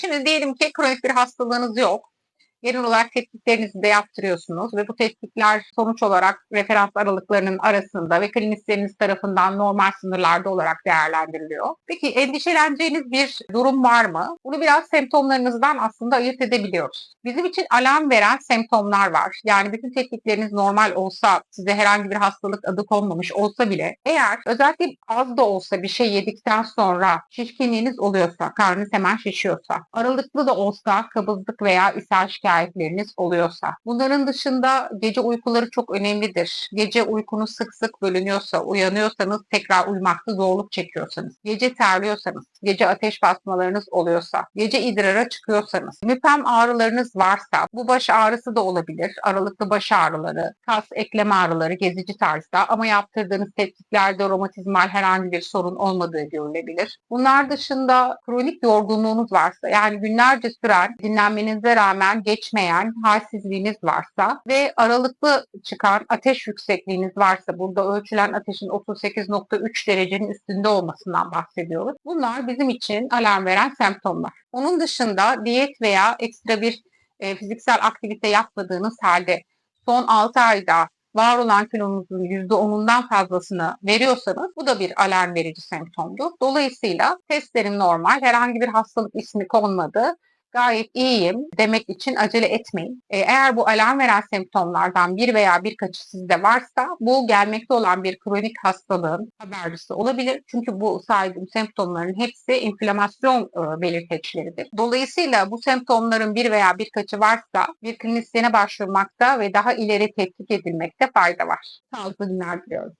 Şimdi diyelim ki kronik bir hastalığınız yok. Genel olarak tetkiklerinizi de yaptırıyorsunuz ve bu tetkikler sonuç olarak referans aralıklarının arasında ve klinisyeniniz tarafından normal sınırlarda olarak değerlendiriliyor. Peki endişeleneceğiniz bir durum var mı? Bunu biraz semptomlarınızdan aslında ayırt edebiliyoruz. Bizim için alarm veren semptomlar var. Yani bütün tetkikleriniz normal olsa, size herhangi bir hastalık adı konmamış olsa bile eğer özellikle az da olsa bir şey yedikten sonra şişkinliğiniz oluyorsa, karnınız hemen şişiyorsa, aralıklı da olsa kabızlık veya ishal şikayetleriniz oluyorsa. Bunların dışında gece uykuları çok önemlidir. Gece uykunuz sık sık bölünüyorsa, uyanıyorsanız tekrar uyumakta zorluk çekiyorsanız, gece terliyorsanız, gece ateş basmalarınız oluyorsa, gece idrara çıkıyorsanız, müpem ağrılarınız varsa, bu baş ağrısı da olabilir, aralıklı baş ağrıları, kas eklem ağrıları gezici tarzda ama yaptırdığınız tetkiklerde romatizmal herhangi bir sorun olmadığı görülebilir. Bunlar dışında kronik yorgunluğunuz varsa, yani günlerce süren dinlenmenize rağmen geçmeyen halsizliğiniz varsa ve aralıklı çıkan ateş yüksekliğiniz varsa, burada ölçülen ateşin 38.3 derecenin üstünde olmasından bahsediyoruz. Bunlar bizim için alarm veren semptomlar. Onun dışında diyet veya ekstra bir e, fiziksel aktivite yapmadığınız halde son 6 ayda var olan kilonuzun %10'undan fazlasını veriyorsanız bu da bir alarm verici semptomdur. Dolayısıyla testlerim normal, herhangi bir hastalık ismi konmadı gayet iyiyim demek için acele etmeyin. E, Eğer bu alarm veren semptomlardan bir veya birkaçı sizde varsa bu gelmekte olan bir kronik hastalığın habercisi olabilir. Çünkü bu saydığım semptomların hepsi inflamasyon e, belirteçleridir. Dolayısıyla bu semptomların bir veya birkaçı varsa bir klinisyene başvurmakta ve daha ileri tetkik edilmekte fayda var. Sağlıklı günler diliyorum.